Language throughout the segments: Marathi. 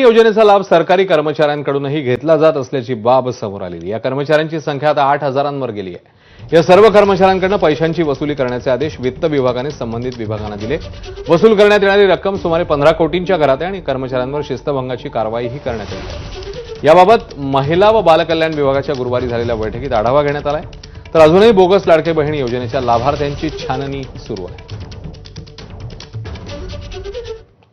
बहीण योजनेचा लाभ सरकारी कर्मचाऱ्यांकडूनही घेतला जात असल्याची बाब समोर आलेली या कर्मचाऱ्यांची संख्या आता आठ हजारांवर गेली आहे. या सर्व कर्मचाऱ्यांकडनं पैशांची वसुली करण्याचे आदेश वित्त विभागाने संबंधित विभागांना दिले. वसूल करण्यात येणारी रक्कम सुमारे पंधरा कोटींच्या घरात आहे आणि कर्मचाऱ्यांवर शिस्तभंगाची कारवाईही करण्यात आली याबाबत महिला व बालकल्याण विभागाच्या गुरुवारी झालेल्या बैठकीत आढावा घेण्यात आलाय. तर अजूनही बोगस लाडके बहीण योजनेच्या लाभार्थ्यांची छाननी सुरू आहे.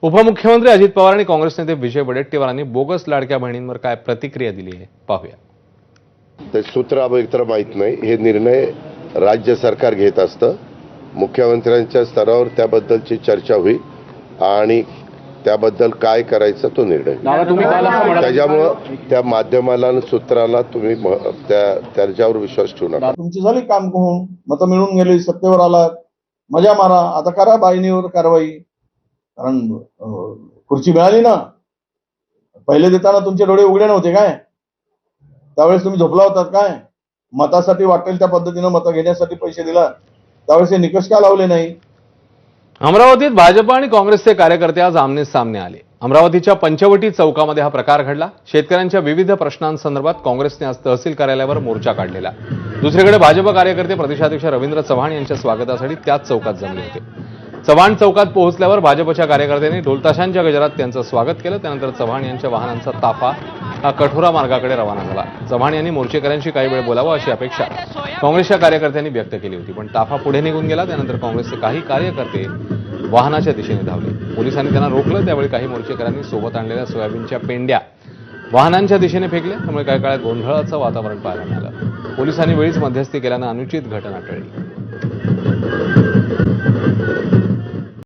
उपमुख्यमंत्री अजित पवार आणि काँग्रेस नेते विजय वडेट्टीवारांनी बोगस लाडक्या बहिणींवर काय प्रतिक्रिया दिली आहे? पाहूया. ते सूत्र एकतर माहीत नाही. हे निर्णय राज्य सरकार घेत असतं. मुख्यमंत्र्यांच्या स्तरावर त्याबद्दलची चर्चा होईल आणि त्याबद्दल काय करायचं तो निर्णय. त्याच्यामुळं त्या माध्यमाला आणि सूत्राला तुम्ही म- त्या त्याच्यावर विश्वास ठेवू नका. तुमची झाली काम होऊन मतं मिळून गेली सत्तेवर आलात. मजा मारा. आता करा बाईनीवर कारवाई. कारण खुर्ची मिळाली ना. पहिले देताना तुमचे डोळे उघडे नव्हते काय? त्यावेळेस तुम्ही झोपला होतात काय? मतासाठी वाटेल त्या पद्धतीनं मतं घेण्यासाठी पैसे दिला. त्यावेळेस हे निकष का लावले नाही? अमरावतीत भाजप आणि काँग्रेसचे कार्यकर्ते आज आमने सामने आले. अमरावतीच्या पंचवटी चौकामध्ये हा प्रकार घडला. शेतकऱ्यांच्या विविध प्रश्नांसंदर्भात काँग्रेसने आज तहसील कार्यालयावर मोर्चा काढलेला. दुसरीकडे भाजप कार्यकर्ते प्रदेशाध्यक्ष रवींद्र चव्हाण यांच्या स्वागतासाठी त्याच चौकात जमले होते. चव्हाण चौकात पोहोचल्यावर भाजपच्या कार्यकर्त्यांनी ढोलताशांच्या गजरात त्यांचं स्वागत केलं. त्यानंतर चव्हाण यांच्या वाहनांचा ताफा हा कठोरा मार्गाकडे रवाना झाला. चव्हाण यांनी मोर्चेकऱ्यांशी काही वेळ बोलावं अशी अपेक्षा काँग्रेसच्या कार्यकर्त्यांनी व्यक्त केली होती. पण ताफा पुढे निघून गेला. त्यानंतर काँग्रेसचे काही कार्यकर्ते वाहनाच्या दिशेने धावले. पोलिसांनी त्यांना रोखलं. त्यावेळी काही मोर्चेकऱ्यांनी सोबत आणलेल्या सोयाबीनच्या पेंड्या वाहनांच्या दिशेने फेकल्या. त्यामुळे काही काळात गोंधळाचं वातावरण पाहायला मिळालं. पोलिसांनी वेळीच मध्यस्थी केल्यानं अनुचित घटना टळली.